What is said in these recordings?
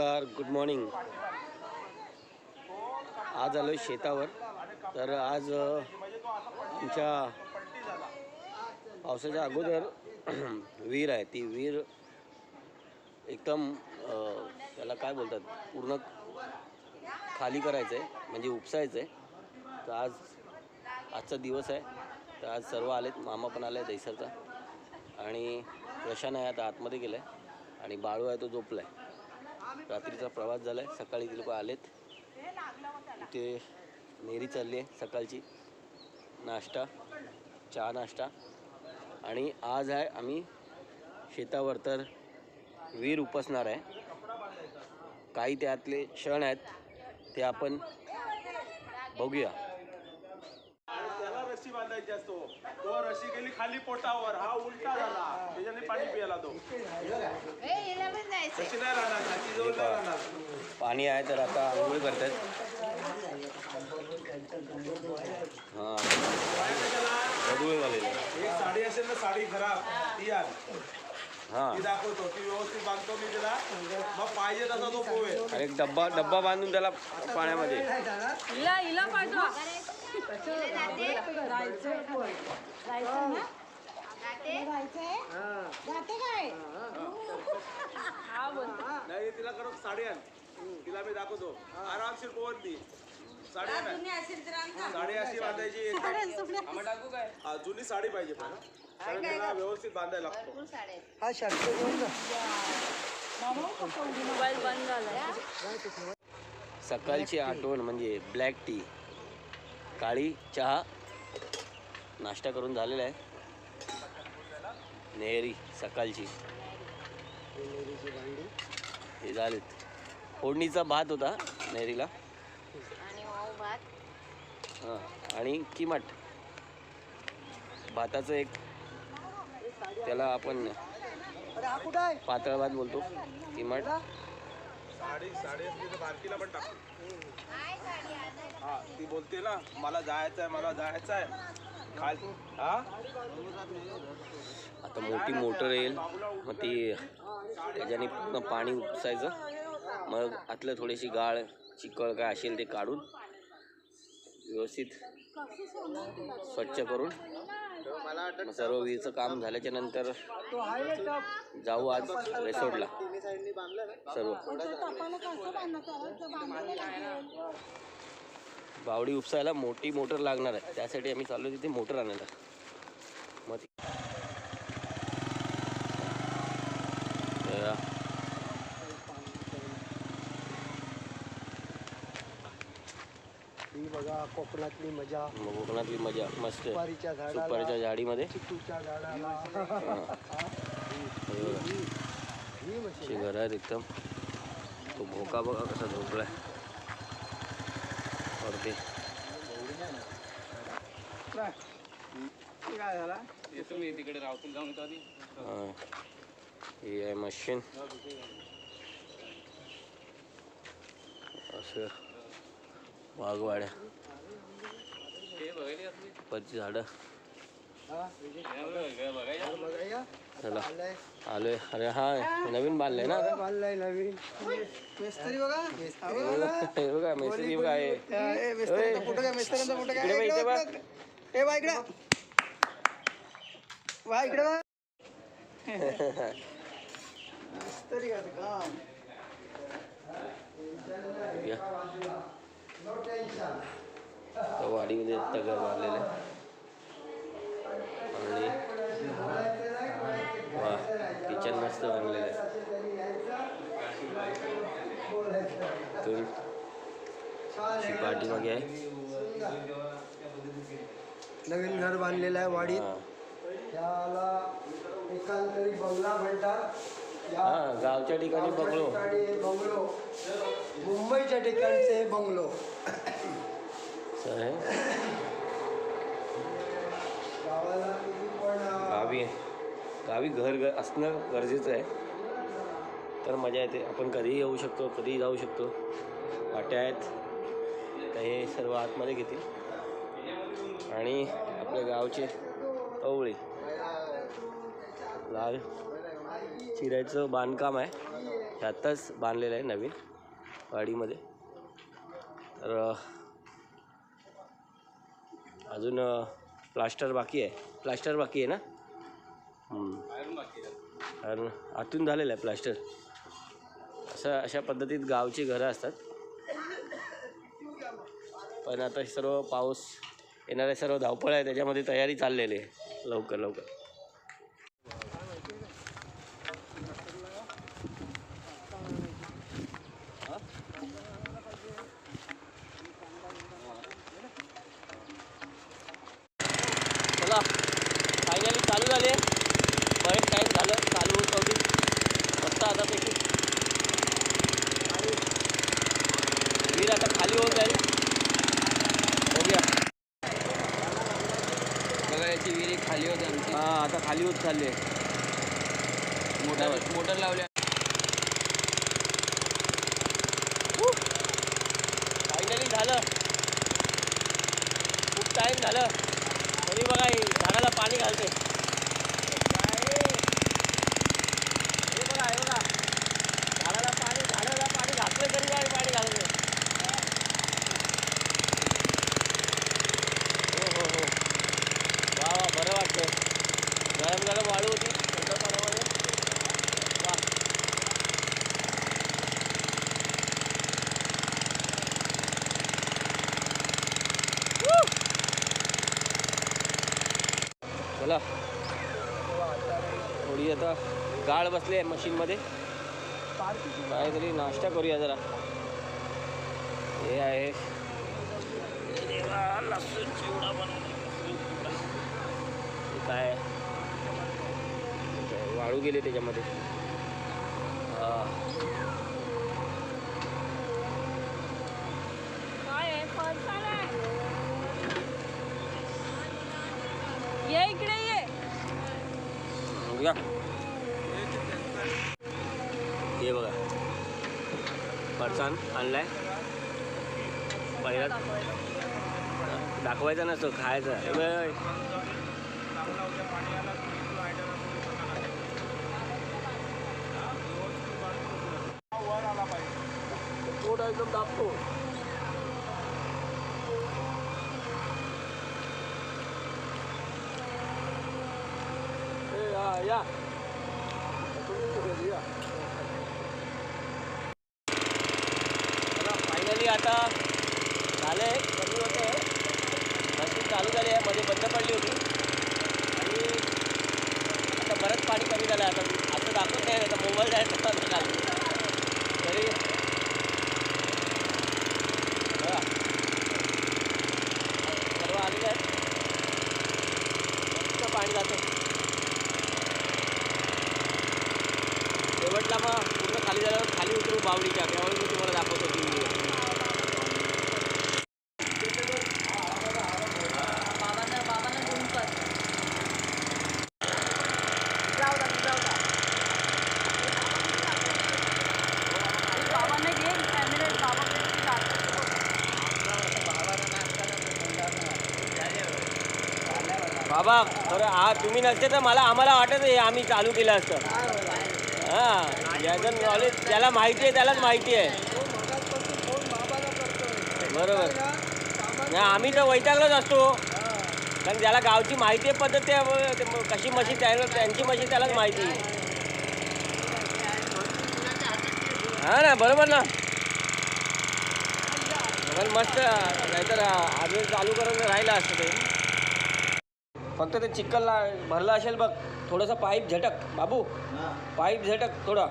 नमस्कार good morning आज आलो शेतावर. तर आज आमच्या पावसाच्या अगोदर विहीर आहे. ती विहीर एकदम त्याला काय बोलतात? पूर्ण खाली करायचं आहे म्हणजे उपसायचं आहे तर आज आजचा दिवस आहे. तर आज सर्व आलेत. मामा पण आला आहे दैसरचा आणि रशान आहे आता आतमध्ये गेला आहे आणि बाळू आहे तो झोपला आहे रात्रीचा प्रवास झाला आहे सकाळी ते लोक आलेत. ते नेरी चालली आहे सकाळची. नाश्ता चहा नाश्ता. आणि आज आहे आम्ही शेतावर तर वीर उपसणार आहे. काही त्यातले क्षण आहेत ते आपण बघूया. बांधायची असतो. तो रस्सी गेली खाली पोटावर. हा उलटा झाला. त्याच्याने पाणी प्यायला तो. तशी नाही राहणार. जवळ नाही राहणार. पाणी आहे तर आता आंघोळ करतात. हां. झालेलं एक साडी असेल ना साडी खराब. ती हां. ती दाखवतो. ती व्यवस्थित बांधतो मी त्याला मग पाहिजे तसा तो पोहे. आणि एक डब्बा डब्बा बांधून त्याला पाण्यामध्ये. हिला हिला पाठवा. जाते. काय? हा बोल नाही तिला करून साडी आण. तिला मी दाखवतो. आरामशीर पोहत ती साडी आण. साडी अशी बांधायची. हा, जुनी साडी पाहिजे पण. हा. कारण त्याला व्यवस्थित बांधायला लागतो. मोबाईल बंद झाला. सकाळची आठवण म्हणजे ब्लॅक टी काळी चहा नाश्ता करून झालेला आहे. नेहरी सकाळची. हे झालेत. फोडणीचा भात होता नेहरीला. हां आणि किमाट. भाताचं एक त्याला आपण पातळ भात बोलतो. किमाट. साडी साडी असली तर भारतीला पण टाक. हा ती बोलते ना मला जायचं आहे मला जायचं आहे खाल हा? आता मोठी मोटर येईल. मग ती त्याच्याने पूर्ण पाणी उपसायचं. मग आतलं थोडीशी गाळ चिकळ काय असेल ते काढून व्यवस्थित स्वच्छ करून मग सर्व विहीचं काम झाल्याच्यानंतर जाऊ आज रेसोर्टला सर्व. बावडी उपसायला मोठी मोटर लागणार आहे. त्यासाठी आम्ही चाललो तिथे मोटर आणायला. मग ती तर ही बघा कोकणातली मजा मग कोकणातली मजा मस्त. आहे. सुपारीच्या झाडाला सुपारीच्या झाडीमध्ये. चिकूच्या झाडाला. हे. ही अशी घरं आहेत एकदम. तो भोका बघा कसा झोपलाय वरती. काय झाला? हा. ही आहे मशीन. असं. वाघवाड्या. सुपारीची झाडं. चला. आलंय. अरे हा नवीन बांधलंय ना? बांधलाय नवीन मिस्त्री बघा मिस्त्री बघा हे बा इकडे. वा इकडे बघ. मिस्त्री का काम. त्या वाडीमध्ये तगर मारलेलं आहे. आणि वा किचन मस्त बनलेलं आहे. अशी पाठीमागे आहे. नवीन घर बांधलेलं आहे वाडीत. एकांतरी बंगला म्हणतात. हा गावच्या ठिकाणी ठिकाणी बंगलो. मुंबईच्या ठिकाणचे बंगलो. असं आहे. गावी गावी घर ग असणं गरजेचं आहे. तर मजा येते. आपण कधीही येऊ शकतो कधीही जाऊ शकतो. वाट्या आहेत. काही सर्व आतमध्ये घेतील. आणि आपल्या गावचे अवळी लाल चिरायचं बांधकाम आहे. हे आत्ताच बांधलेलं आहे नवीन वाडीमध्ये. तर अजून प्लास्टर बाकी आहे. प्लास्टर बाकी आहे ना? कारण आतून झालेलं आहे प्लास्टर. असं अशा पद्धतीत गावची घरं असतात. पण आता सर्व पाऊस येणारे सर्व धावपळ आहे त्याच्यामध्ये तयारी चाललेली आहे. लवकर लवकर चला फायनली चालू झाले बरेच टाईम झालं चालू होत होती मस्त आता पैकी आणि वीर आता खाली होत जाईल बघूया बघा याची विहीर एक खाली होती आमची हां आता खाली होत चालली आहे मोटर मोटर लावल्या फायनली झालं खूप टाईम झालं तरी बघा झाडाला पाणी घालते हे बघा हे बघा झाडाला पाणी झाडाला पाणी घातलं तरी काय पाणी घालते हो. हो हो वा वा बरं वाटतं गरम गरम वाळू होती थंड पाण्यामध्ये वा चला थोडी आता गाळ बसले आहे मशीनमध्ये काहीतरी नाश्ता करूया जरा. हे आहे. काय? वाळू गेले त्याच्यामध्ये. फरसाण आणलाय पहिला दाखवायचा नसतो खायचा हे बघ. पोट एकदम दाबतो ए, या आता झालं आहे कमी होतं. आहे मशीन चालू झाली आहे मध्ये बंद पडली होती. आणि आता बरंच पाणी कमी झालं आहे आता असं दाखवत नाही आता मोबाईल जायचं चालू तरी सर्व आलेलं आहे मस्त पाणी जातं. शेवटला मग पूर्ण खाली झाल्यावर खाली उतरू बावडीच्या. त्यावेळी मी तुम्हाला दाखवतो. की बाबांना बाबांना घेऊन कर जाऊ दा जाऊ दा बाबांना घे कॅमेरा बाबा बाबा खरं हा तुम्ही नसते तर मला आम्हाला वाटत हे आम्ही चालू केलं असतं. हां ज्याचं नॉलेज त्याला माहिती आहे त्यालाच माहिती आहे. बरोबर. नाही आम्ही तर वैतागलोच असतो. कारण ज्याला गावची माहिती आहे पद्धत ते कशी मशी त्याला त्यांची मशी त्यालाच माहिती हा ना बरोबर ना. पण मस्त नाहीतर अजून चालू करून राहिलं असतं ते. फक्त ते चिक्कल ला- भरलं असेल बघ थोडंसं पाईप झटक बाबू. पाईप झटक थोडं.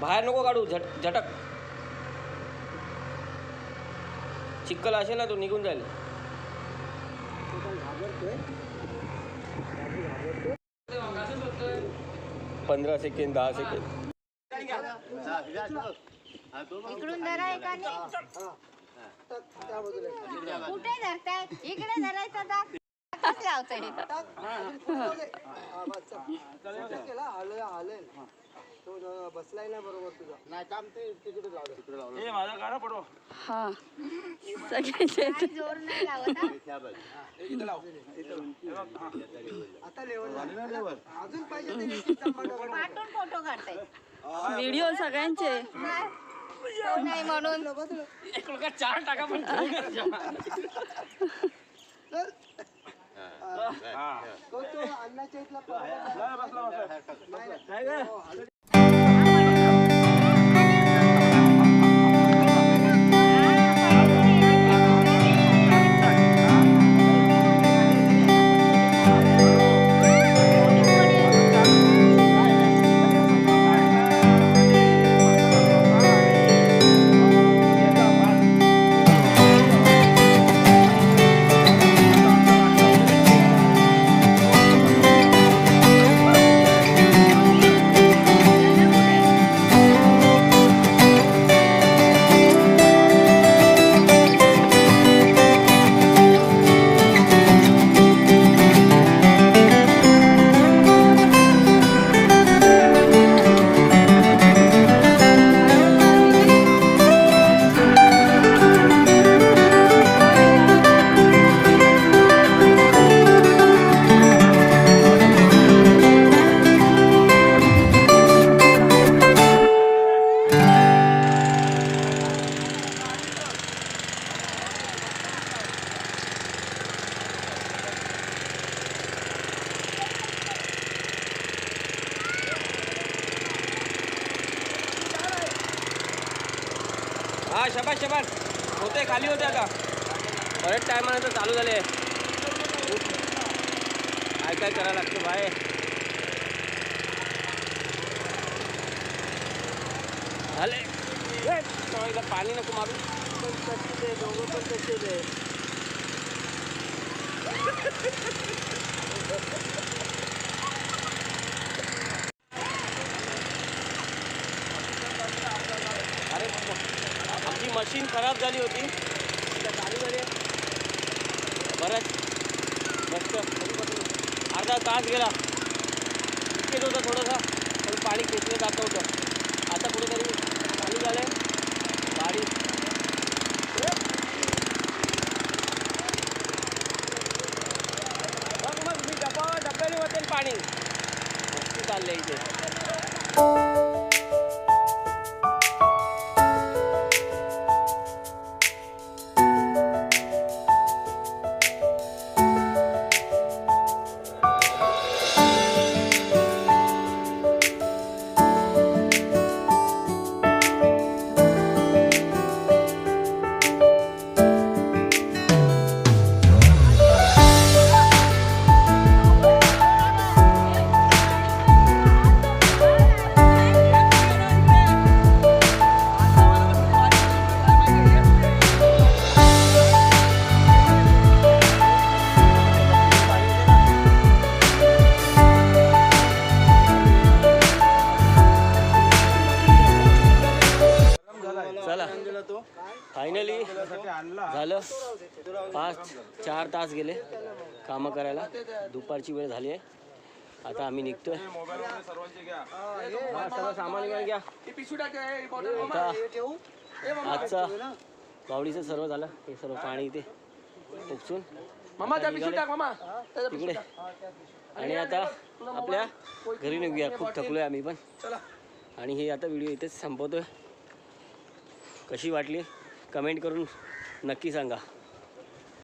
बाहेर नको काढू झट झटक. चिक्कल असेल ना तो निघून जाईल. पंधरा सेकंड दहा सेकंड इकडून एका कुठे धरताय इकडे धरायचं दात कसं लावतोय? केला तो न- बसलाय ना बरोबर तुझा. नाही काम ते तिकडे लावलं. हा. सगळ्यांचे काय जोर नाही लावत हा. इथं लाव. आता लेवल अजून पाहिजे ते फोटो काढताय व्हिडिओ सगळ्यांचे. नाही. तो नाही म्हणून. चार टाका पण तो तो अन्नाच्या इथला काय काय करायला लागतं बाय? झाले ए, तो एकदा पाणी नको मारू. दोघं पण तसेच आहे अरे आमची मशीन खराब झाली होती आता चालू झाली आहे. बरंच मस्त अर्धा तास गेला. येत होता थोडंसं पण पाणी खेचलं जात होतं आता कुठेतरी चालू झालं आहे तास गेले कामं करायला. दुपारची वेळ झाली आहे. आता आम्ही निघतोय. सर्व सामान घ्या. आजचा बावडीचं सर्व झालं. हे सर्व पाणी इथे उपसून. तिकडे. आणि आता आपल्या घरी निघूया. खूप थकलोय आम्ही पण. आणि हे आता व्हिडिओ इथेच संपवतोय. कशी वाटली? कमेंट करून नक्की सांगा.